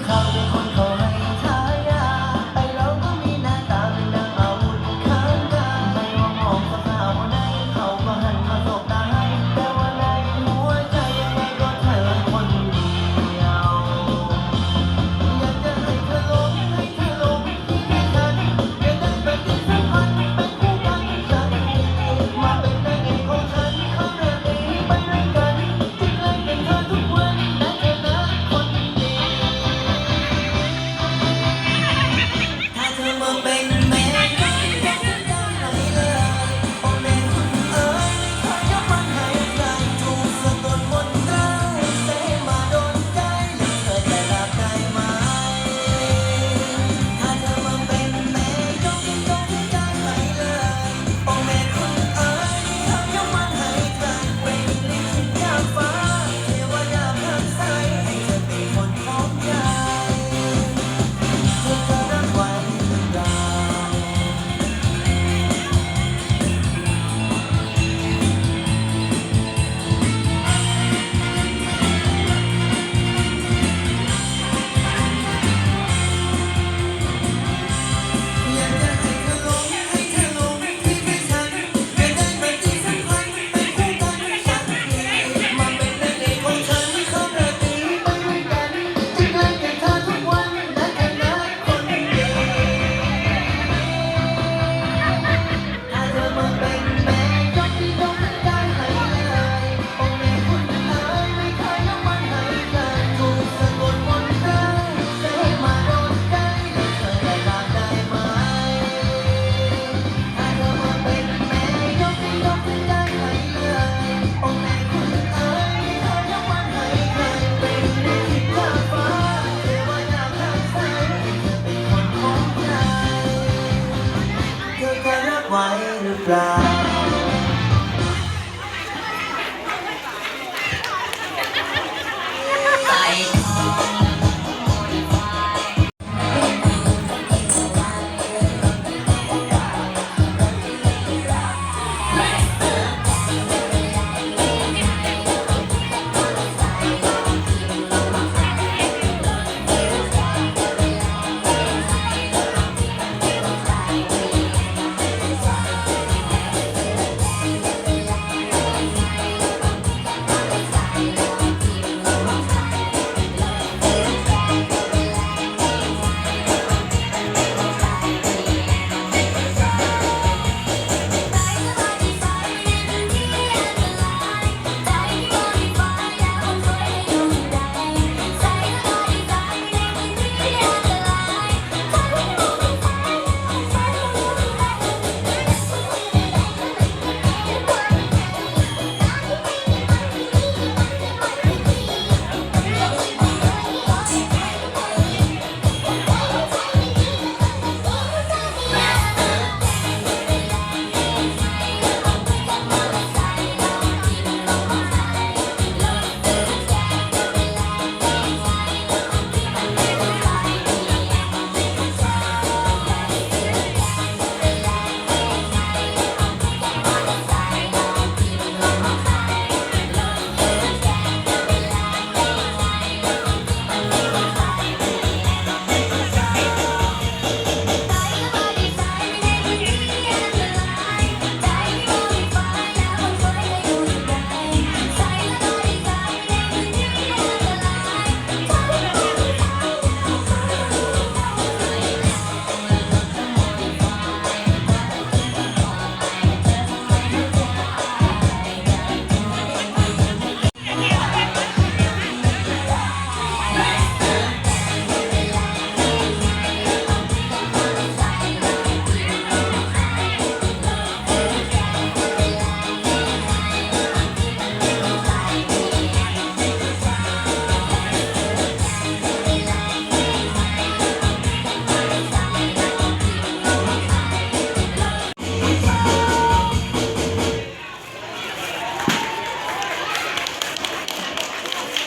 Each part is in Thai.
come.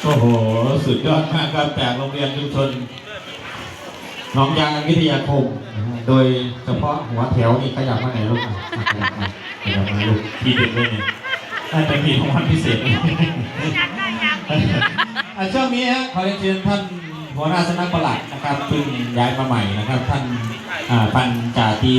โอ้โห สุดยอดมากครับจากโรงเรียนชุมชนหนองยางวิทยาคมนะฮะโดยเฉพาะหัวแถวนี่ขยับมาไหนลูกอะขยับมาขยับมาลูกทีเด็ดเลยเนี่ยได้ไปมีรางวัลพิเศษเลยอะช่วงนี้ฮะขอเรียนเชิญท่านหัวหน้าสำนักปลัดนะครับเพิ่งย้ายมาใหม่นะครับ ท่านอ่าปัญจาตรี